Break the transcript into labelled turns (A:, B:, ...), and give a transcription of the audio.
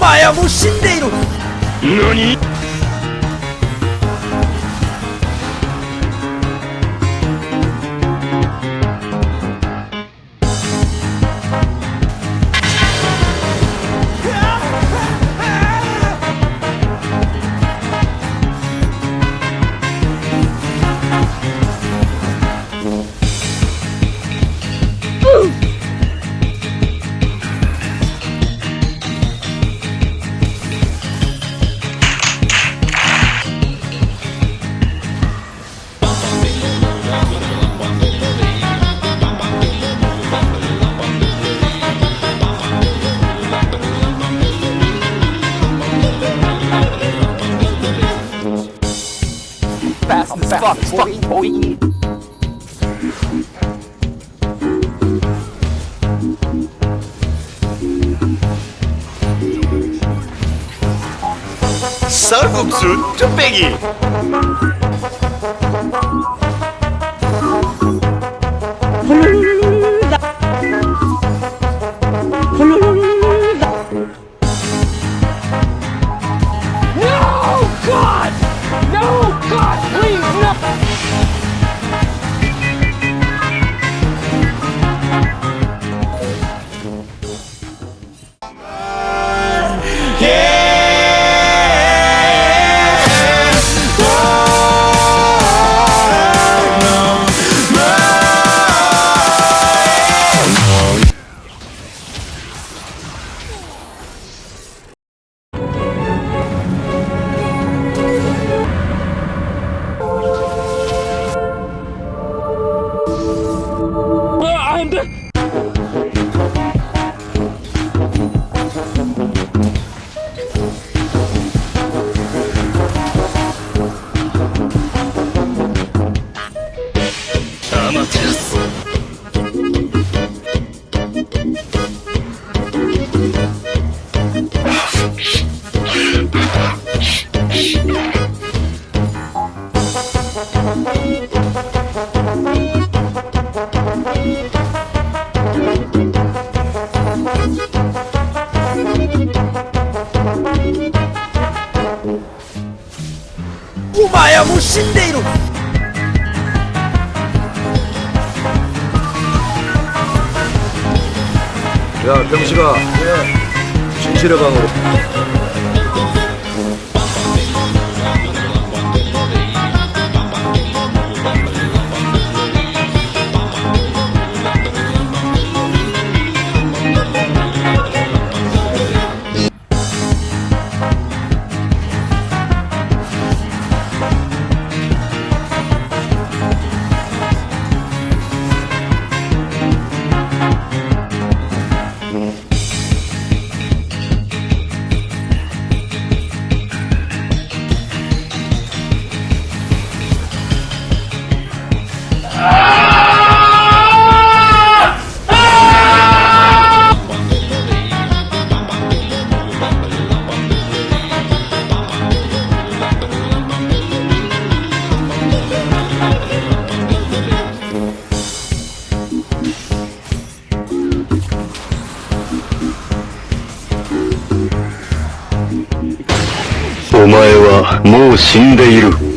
A: 前はもう死んでい
B: る。
C: 何？As fuck, boy.
B: 쌀국수 뚝배기
A: 신데이로
D: 야, 병식아. 예. 진실의 방으로.
B: 前はもう死んでいる。